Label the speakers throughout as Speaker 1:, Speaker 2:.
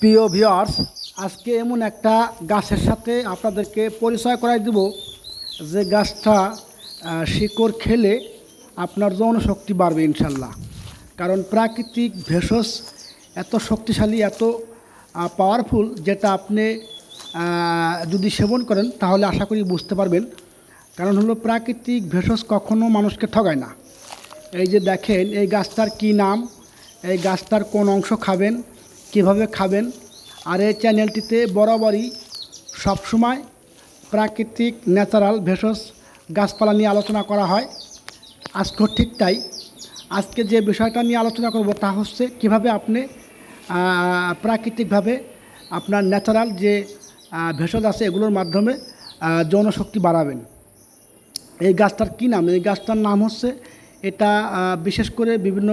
Speaker 1: প্রিয় ভিওয়ার্স আজকে এমন একটা গাছের সাথে আপনাদেরকে পরিচয় করাই দেব যে গাছটা শিকড় খেলে আপনার যৌন শক্তি বাড়বে ইনশাল্লাহ। কারণ প্রাকৃতিক ভেষজ এত শক্তিশালী, এত পাওয়ারফুল যেটা আপনি যদি সেবন করেন তাহলে আশা করি বুঝতে পারবেন। কারণ হলো প্রাকৃতিক ভেষজ কখনো মানুষকে ঠগায় না। এই যে দেখেন, এই গাছটার কি নাম, এই গাছটার কোন অংশ খাবেন কীভাবে খাবেন? আর এই চ্যানেলটিতে বরাবরই সবসময় প্রাকৃতিক, ন্যাচারাল, ভেষজ গাছপালা নিয়ে আলোচনা করা হয়। আজকেও ঠিক তাই। আজকে যে বিষয়টা নিয়ে আলোচনা করব তা হচ্ছে কীভাবে আপনি প্রাকৃতিকভাবে আপনার ন্যাচারাল যে ভেষজ আছে এগুলোর মাধ্যমে যৌনশক্তি বাড়াবেন। এই গাছটার কী নাম? এই গাছটার নাম হচ্ছে, এটা বিশেষ করে বিভিন্ন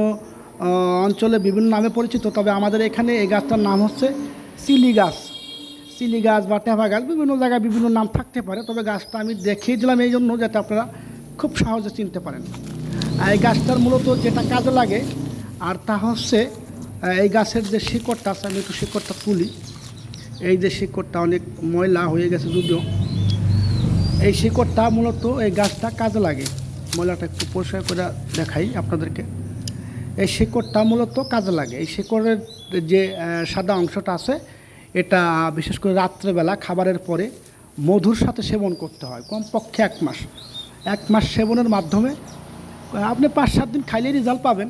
Speaker 1: অঞ্চলে বিভিন্ন নামে পরিচিত, তবে আমাদের এখানে এই গাছটার নাম হচ্ছে সিলি গাছ। সিলি গাছ বা টেপা গাছ, বিভিন্ন জায়গায় বিভিন্ন নাম থাকতে পারে, তবে গাছটা আমি দেখিয়ে দিলাম এই জন্য যাতে আপনারা খুব সহজে চিনতে পারেন। এই গাছটার মূলত যেটা কাজে লাগে, আর তা হচ্ছে এই গাছের যে শিকড়টা আছে, আমি একটু শিকড়টা তুলি। এই যে শিকড়টা অনেক ময়লা হয়ে গেছে যদিও। এই শিকড়টা মূলত এই গাছটা কাজে লাগে। ময়লাটা একটু পরিষ্কার করে দেখাই আপনাদেরকে। এই শিকড়টা মূলত কাজে লাগে। এই শিকড়ের যে সাদা অংশটা আছে, এটা বিশেষ করে রাত্রেবেলা, খাবারের পরে মধুর সাথে সেবন করতে হয়, কমপক্ষে এক মাস। এক মাস সেবনের মাধ্যমে, আপনি পাঁচ সাত দিন খাইলে রেজাল্ট পাবেন।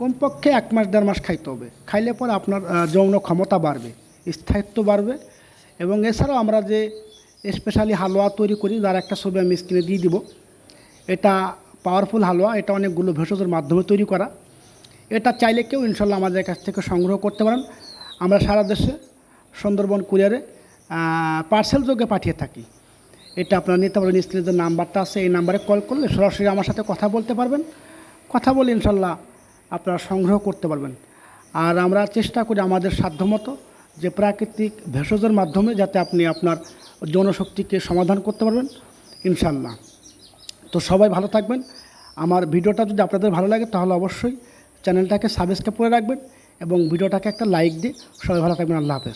Speaker 1: কমপক্ষে এক মাস, দেড় মাস খাইতে হবে। খাইলে পরে আপনার যৌন ক্ষমতা বাড়বে, স্থায়িত্ব বাড়বে এবং এছাড়াও আমরা যে স্পেশালি হালুয়া তৈরি করি, যার একটা ছবি আমি স্ক্রিনে দিয়ে দিব, এটা পাওয়ারফুল হালুয়া, এটা অনেকগুলো ভেষজের মাধ্যমে তৈরি করা। এটা চাইলে কেউ ইনশাল্লাহ আমাদের কাছ থেকে সংগ্রহ করতে পারেন। আমরা সারা দেশে সুন্দরবন কুরিয়ারে পার্সেল যোগে পাঠিয়ে থাকি। এটা আপনারা নিতে পারেন, স্ক্রিনে যে নাম্বারটা আছে, এই নাম্বারে কল করলে সরাসরি আমার সাথে কথা বলতে পারবেন। কথা বলে ইনশাল্লাহ আপনারা সংগ্রহ করতে পারবেন। আর আমরা চেষ্টা করি আমাদের সাধ্যমতো যে প্রাকৃতিক ভেষজের মাধ্যমে যাতে আপনি আপনার যৌনশক্তিকে সমাধান করতে পারবেন, ইনশাল্লাহ। তো সবাই ভালো থাকবেন। আমার ভিডিওটা যদি আপনাদের ভালো লাগে, তাহলে অবশ্যই চ্যানেলটাকে সাবস্ক্রাইব করে রাখবেন এবং ভিডিওটাকে একটা লাইক দিয়ে সবাই ভালো থাকবেন। আল্লাহ হাফেজ।